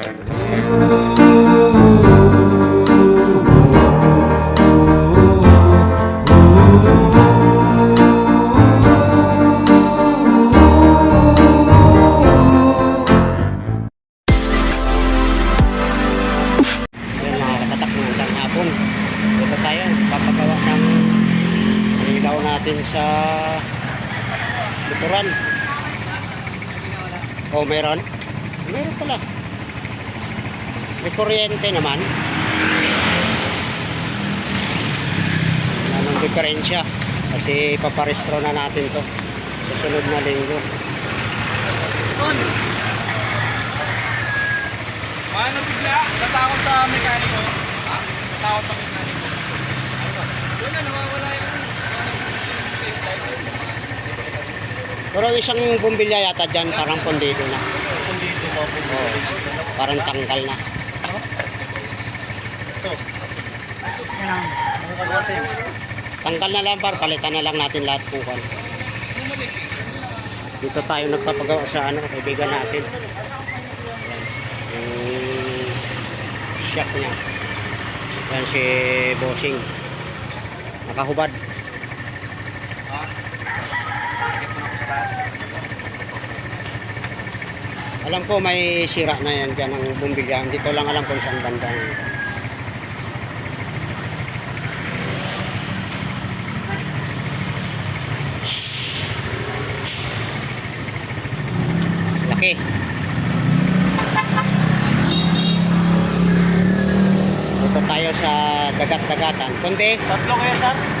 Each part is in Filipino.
Ayan Kasi paparestro na natin to. Susunod na linggo. Ano bigla? Natakot sa mekaniko. Ha? Natakot sa mekaniko. Doon na, nawawala yung Pero ang isang bumbilya yata dyan, parang pondido na. Dito mo. Oh, parang tanggal na. Tanggal na lang par, palitan na lang natin lahat kukan. Dito tayo nagpapagawa sa ano, kaibigan natin. Yung shop niya. Yan si Bossing. Nakahubad. Alam ko may sira na yan dyan ang bumbilya. Hindi ko lang alam kung saan bandang. Laki. Dito tayo sa dagat-dagatan. Kundi, Tatlo kayo, sir?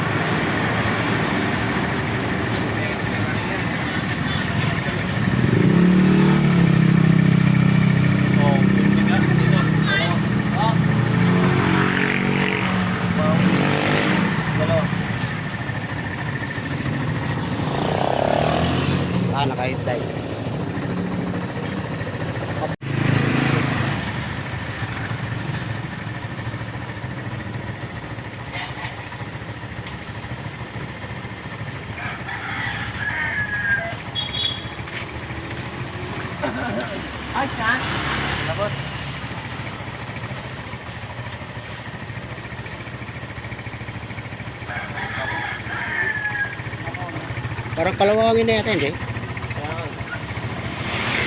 Parang kalawangin na yata, hindi?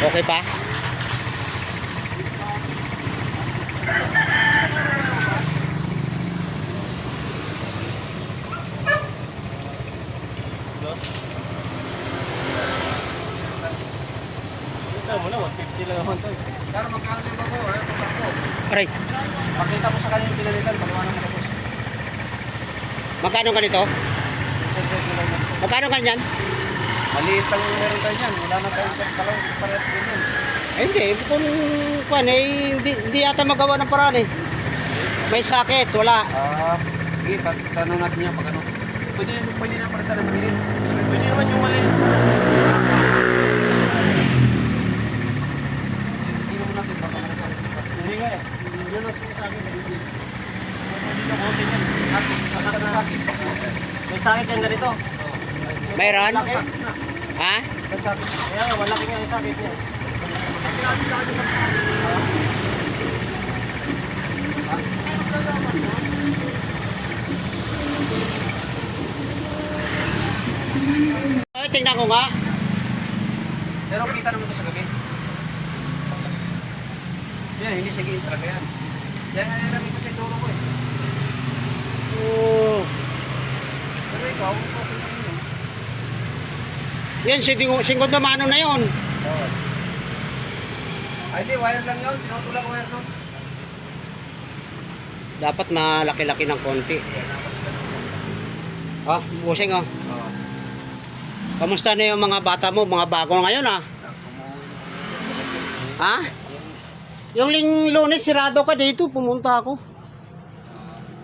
Okay pa? Ito mo na, 150 lang naman to. Sir, magkano din ba po? Ano po? Aray, Pakita mo sa kanya yung pinalitan, paliwanag mo tapos. magkano ganito? Magkano ganyan? Maliit lang yung meron tayo dyan. Wala na tayong sa talaw. Parehas din yun. Eh, hindi. Kung kwan eh, hindi, hindi yata magawa ng paraan eh. May sakit, wala. Ah, sige, pat tanong natin niya pag ano. Pwede, pwede na palitan ng maliit. Pwede naman yung maliit. Hindi naman natin baka palitan. Hindi nga eh. Yun ang sinasabi. Pwede na bote yan. Sakit. Sakit sakit. May sakit yan ganito. Mayroon? Sakit sakit. Kaya nga, malaki nga yung sakit niya. Ay, tingnan ko nga. Pero kita naman ito sa gabi. Yan, hindi sige talaga yan. Yan nga nilagay ko sa turo ko eh. Oh. Pero ikaw, yun. Yan, na mano na yon. Oo. Ay, di, wire lang yun. Tinutulak wire nun. Dapat malaki-laki ng konti. Ganun. Ah, busing ah. Oo. Kamusta na yung mga bata mo? Mga bago na ngayon ah. Ha? Yung ling lunes, sirado ka dito. Pumunta ako.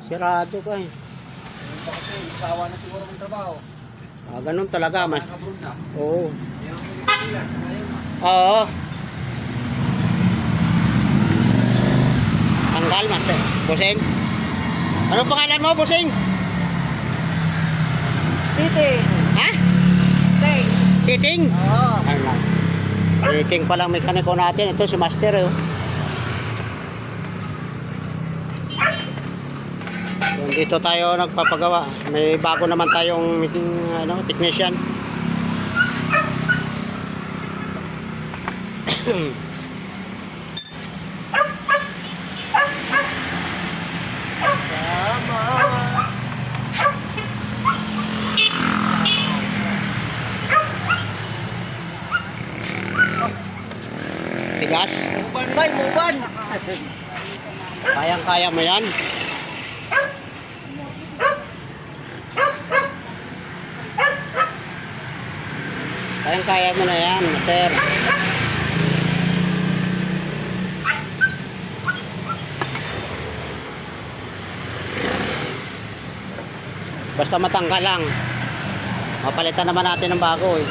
Sirado ka eh. Kasi, sawa na siguro ng trabaho. Ah, ganun talaga. Mas, oo. Oo. Tanggal, master. Busing. Ano pangalan mo, Busing? Titi! Ha? Teng! Titing? Oo. Titing pa lang mekaniko natin. Ito si Master. Eh. oh. Yan, dito tayo nagpapagawa. May bago naman tayong ano, technician. Tigas. Muban bay, muban. Kayang-kaya mo yan. Kayang-kaya mo na yan, master. Basta matangka lang. Mapalitan naman natin ng bago eh.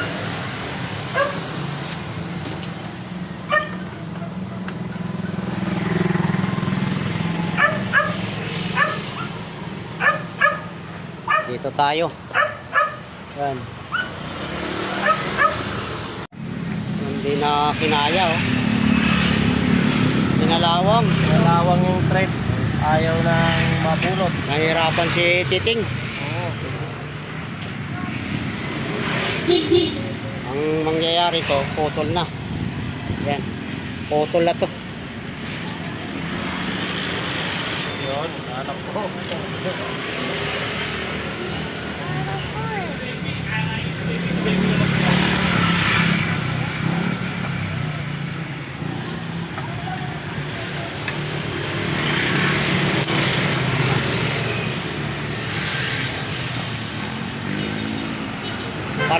Dito tayo. Yan. Hindi na kinaya oh. Pinalawang. Malawang yung thread. Ayaw nang mapulot. Nahirapan si Titing. Oo. Ang mangyayari to, putol na. Yan. Putol na to. Yun, anak ko.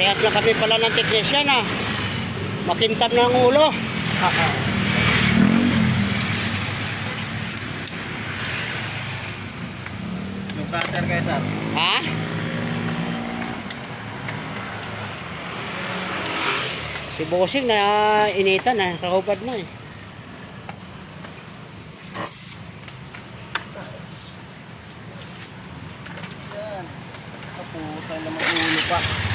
Parehas lang kami pala ng technician ah. Makintab na ang ulo. yung cutter guys ah. Ha? Si Bossing na initan na, kahubad na eh. Yan. Kaputan naman ulo pa.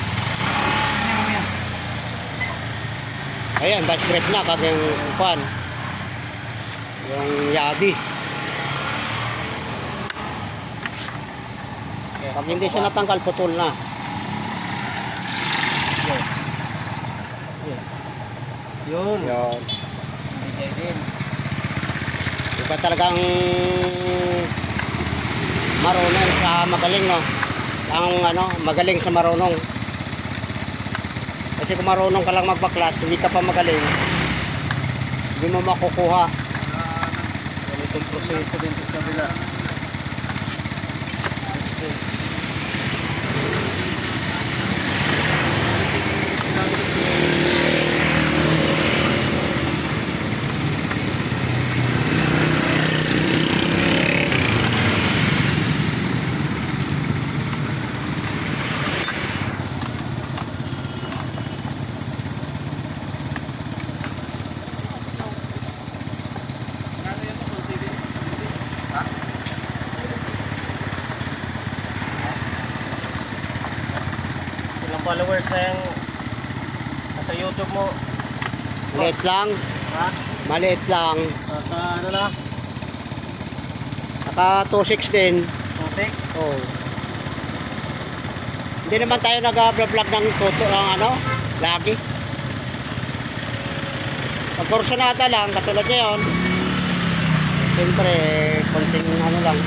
Rep na kag yung fan. Yung yabi. Pag hindi siya natanggal, putol na. Yun. Yun. Iba talagang marunong sa magaling, no? Ang ano, magaling sa marunong. Kasi kung marunong ka lang magbaklas, hindi ka pa magaling, hindi mo makukuha. Ganitong proseso din sa kabila. Followers na yung nasa YouTube mo? Maliit lang, Ha? maliit lang. Sa, sa ano na? Naka 216. Tutik? Oh. Hindi naman tayo nag-vlog ng toto ng ano, lagi. Pag kursunada lang, katulad ngayon, siyempre, konting ano lang.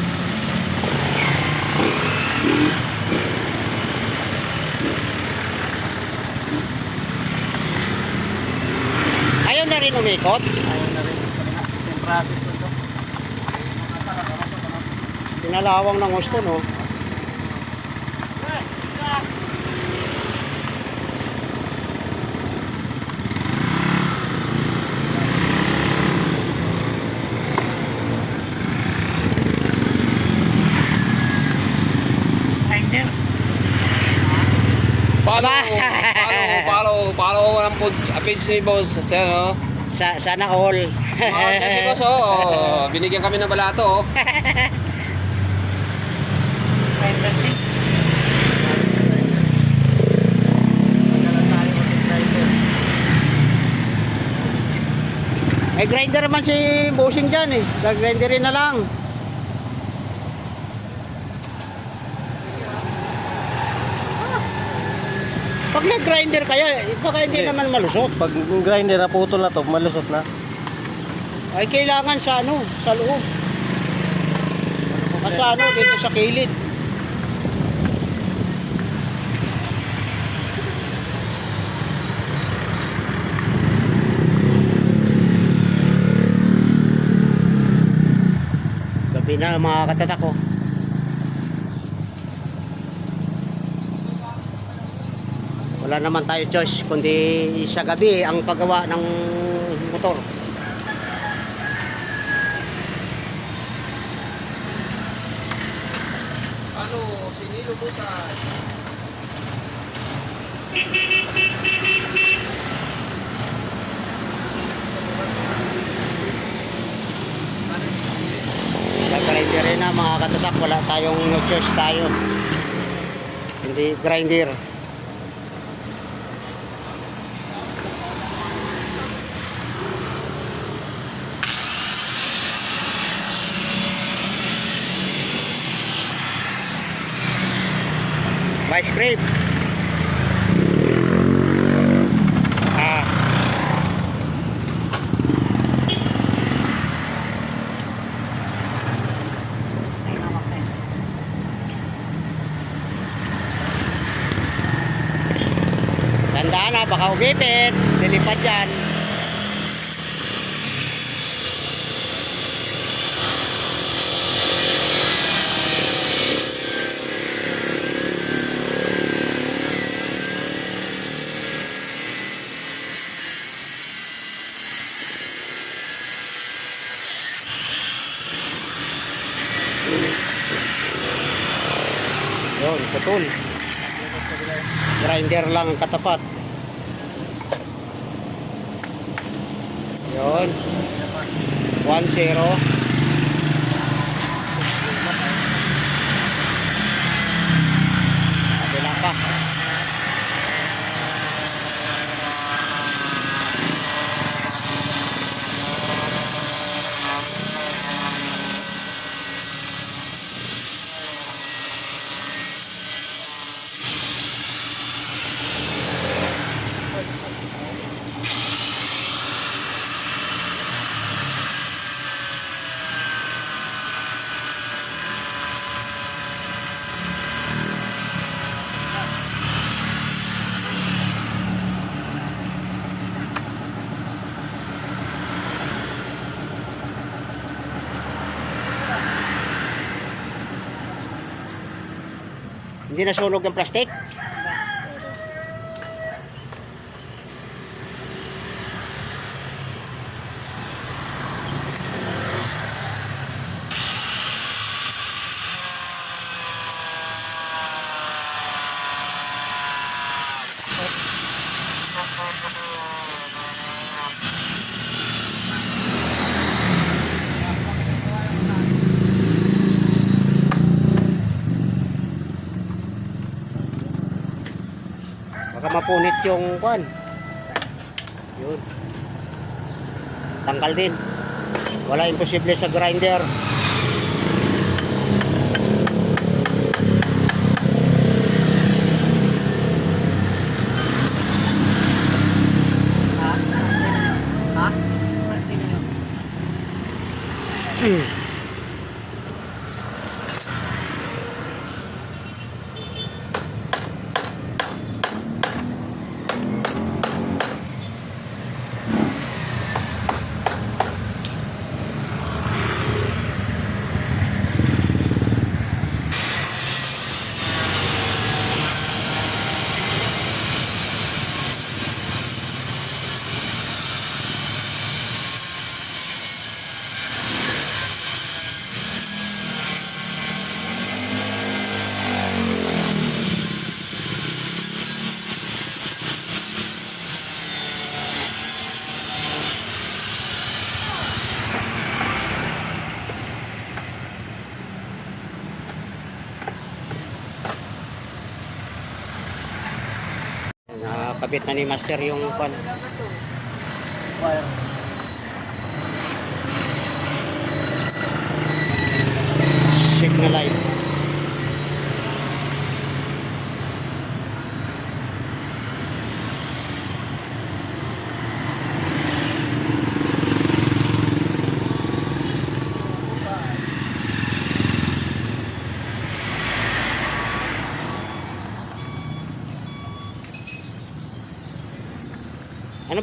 Ayaw na rin umikot. Ayaw na rin. Yung process nito. Pinalawang ng gusto, no? Paano, paano, paano, paano ko ng food, page ni boss, siya, no? Sa, sana all. Oh, kasi boss, oh, binigyan kami ng balato, oh. May grinder naman si Bossing dyan eh. Gagrinderin na lang. Pag nag-grinder kaya, eh, baka hindi Hindi. naman malusot. Pag grinder na putol na to, malusot na. Ay kailangan sa ano, sa loob. Baka sa ano, dito sa kilid. Gabi na mga katatak ko. Wala naman tayo choice kundi sa gabi ang paggawa ng motor. Ano, sinilo mo Nag-grinder rin na mga katatak, wala tayong no choice tayo. Hindi grinder. Vice grip. Ah. Tandaan na, baka umipit. Lilipad yan. Yun, putol. Grinder lang ang katapat. Yun. 1-0. Hindi nasunog ng plastic? Mapunit yung kwan. Yun. Tanggal din. Wala imposible sa grinder. Nakakabit na ni Master yung kwan. Signal light.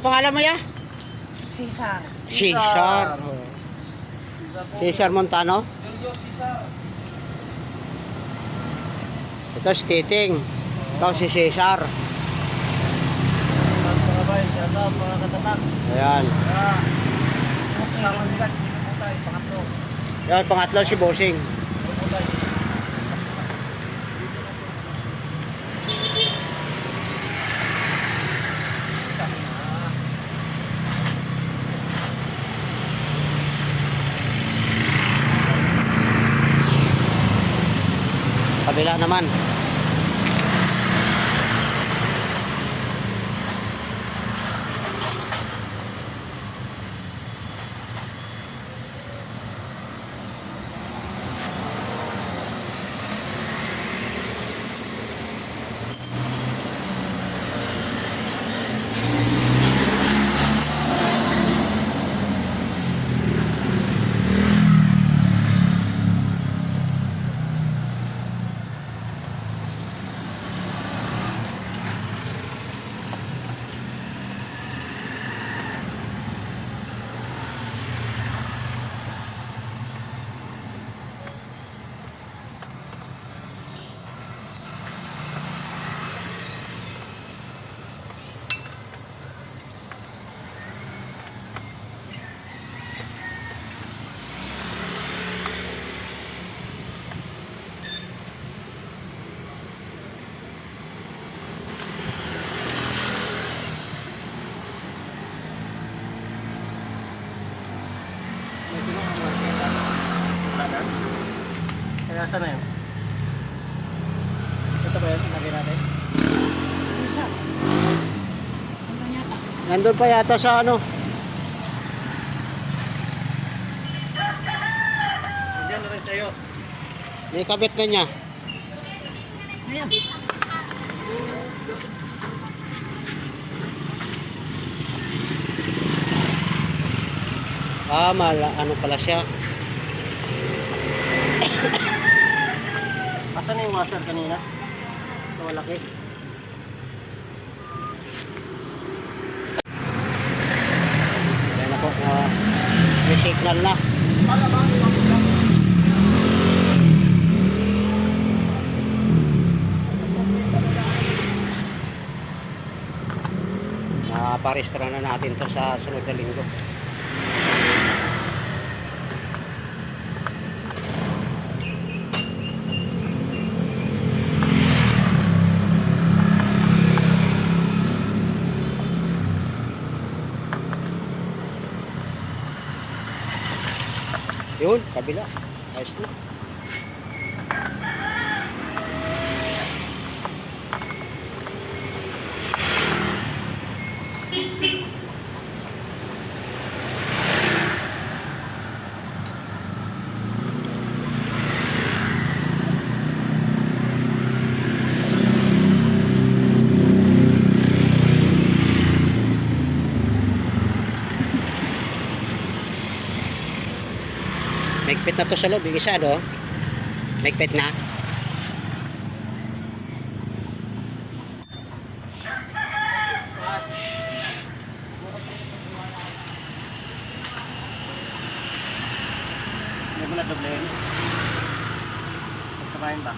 Pangalan mo ya? Cesar. Cesar. Cesar Montano. Ito si Titing. Ikaw si Cesar. Ayan. Sama nila si Tito Putay, pangatlo. Yan, pangatlo si Bossing. Kabila naman. Kaya saan na yun? Ito ba yun? Lagay natin? Nandun pa yata sa ano. Diyan na rin sa'yo. May kabit na niya. Ayan. Ah, mala, ano pala siya. Asan na yung washer kanina? Malaki. Ayan ako. Uh, may signal na. Naparehistro na natin to sa sunod na linggo. Yun, kabila. Ayos na. Maigpit na to sa loob. Yung isa, no? Maigpit na. Hindi mo na doblehin. Pagsamahin ba?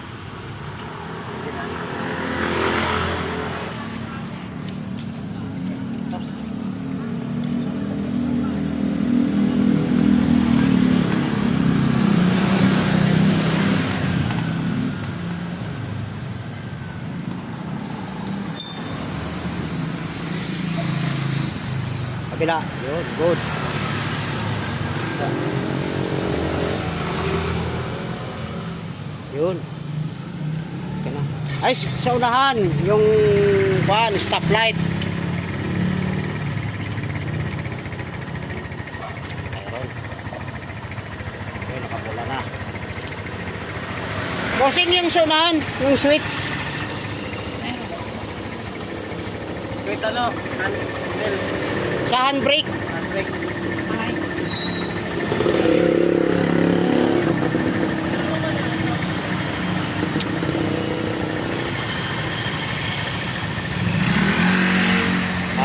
Hindi na. Tapos, Kabila. Yun, good. Yun. Okay na. Ay, sa unahan, yung van, stoplight. Ayun. Ayun, nakapula na. Bossing yung sa unahan, yung switch. wait ano? Sa handbrake. Handbrake. Ay.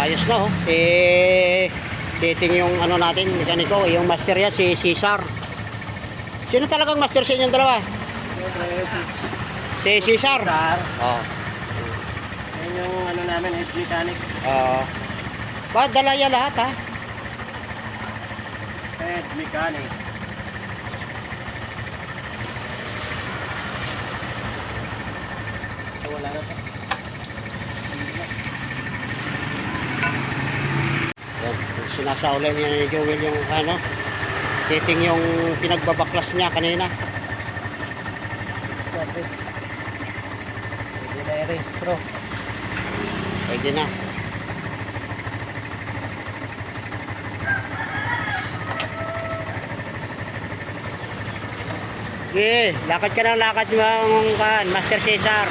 Ayos na oh. Eh, Dating yung ano natin, mekaniko, yung master yan, si Cesar. Sino talagang master sa inyong dalawa? Si Cesar. Sar. Oo. Yan yung ano namin, head mechanic. Oo. Ba, dalaya lahat ha? Head mechanic. Wala na to. Yan, sinasauli niya ni Joel yung ano, dating yung pinagbabaklas niya kanina. Hindi na i-restro. Pwede na. Sige, lakad ka ng lakad yung kan, Master Cesar.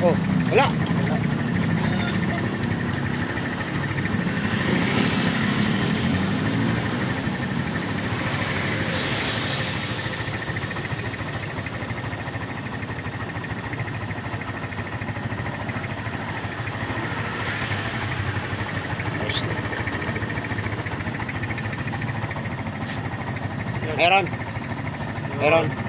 Oh, wala. Ayos na. Meron. Meron.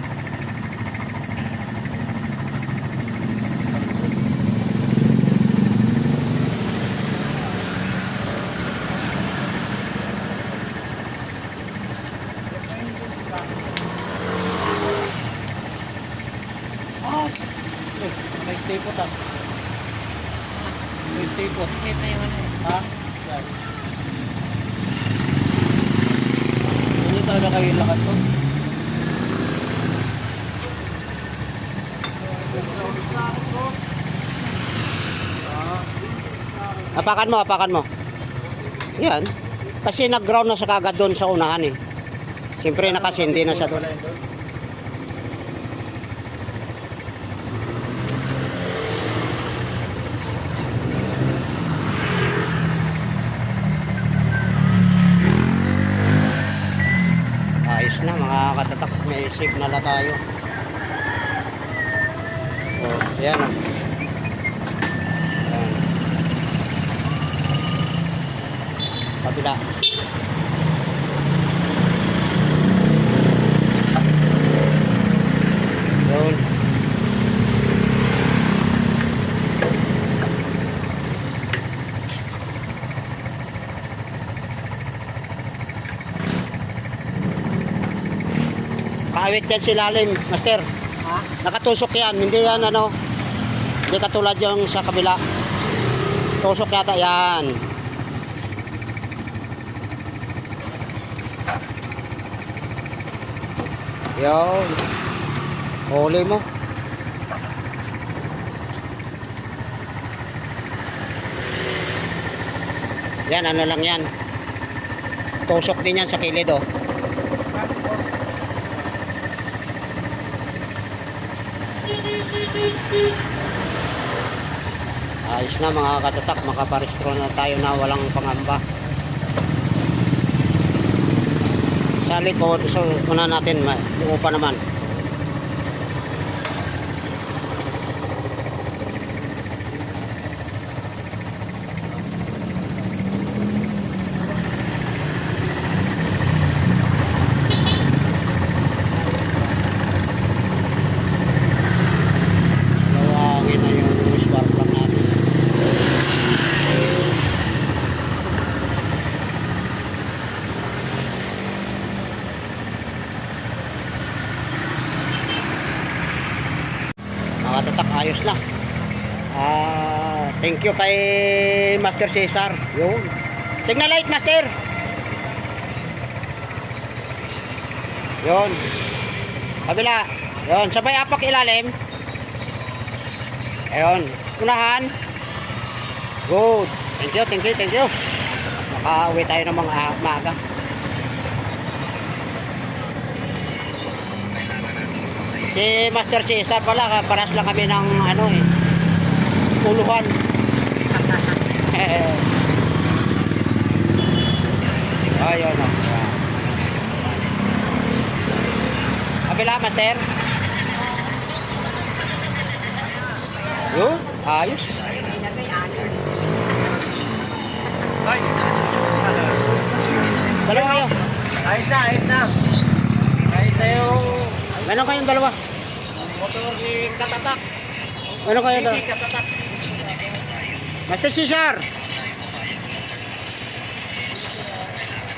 Put ah. May stay put. Ito yung ano. Ha? Yan. Hindi talaga kayo lakas to. Apakan mo, apakan mo. Yan. Kasi nag-ground na sa kagad doon sa unahan eh. Siyempre nakasindi na siya doon. Wala yun doon. Ayos na mga katatak. May signal na tayo. Yan. oh. Yan. Kabila. Yun. Kaawit yan si lalim, master. Ha? Nakatusok yan, hindi yan ano. Hindi katulad yung sa kabila. Tusok yata yan. Yun. Huli mo. Yan, ano lang yan. Tusok din yan sa kilid, oh. Ayos na mga katatak, makaparestro na tayo na walang pangamba. Sa likod, so una natin, buo pa naman. Lawangin na yung spark plug natin. Mga tatak ayos na. Ah, thank you kay Master Cesar. Yun. Signal light, Master. Yun. Kabila. Yun. Sabay apak ilalim. Ayun. Unahan. Good. Thank you, thank you, thank you. Makauwi tayo ng mga maaga. Si Master Cesar pala, paras lang kami ng ano eh, puluhan. Ayun o. Kabila, Master. Yun, ayos. Ay! Dalawa kayo. Ayos na, ayos na. Ayos na yung Meron kayong dalawa. motor ni Katatak. Kayong Hindi dalawa. Katatak. Master Cesar.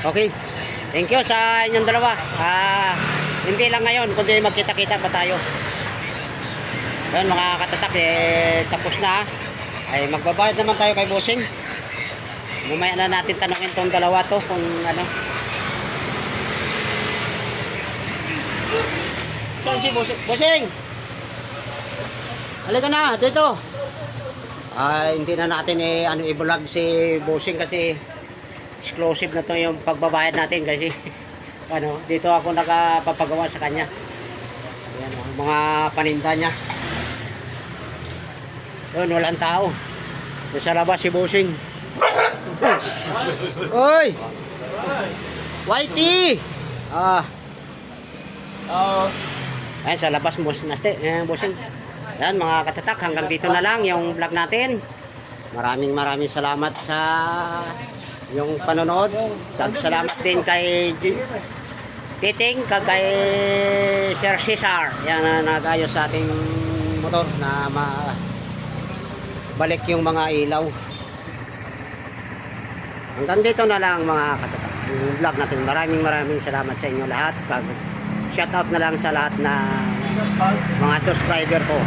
Okay. Thank you sa inyong dalawa. Ah, hindi lang ngayon, kundi magkita-kita pa tayo. Yan mga katatak, eh, tapos na. Ay, magbabayad naman tayo kay Bossing. Mamaya na natin tanongin tong dalawa to kung ano. Saan si Bossing? Bossing! Halika na, dito. Ah, hindi na natin eh ano i-vlog si Bossing kasi exclusive na to yung pagbabayad natin kasi ano, dito ako nakapapagawa sa kanya. Ayan, oh, mga paninda niya. Doon, walang tao. Doon sa labas si Bossing. Oy! Whitey! Ah, Oo. Ayan, sa labas, boss, maste, eh, bossing. Yan, mga katatak, hanggang dito na lang yung vlog natin. Maraming maraming salamat sa yung panonood. Salamat din kay Titing, kay Sir Cesar. Yan na nag-ayos sa ating motor na ma balik yung mga ilaw. Hanggang dito na lang mga katatak. Yung vlog natin. Maraming maraming salamat sa inyo lahat. Kag shout out na lang sa lahat na mga subscriber ko.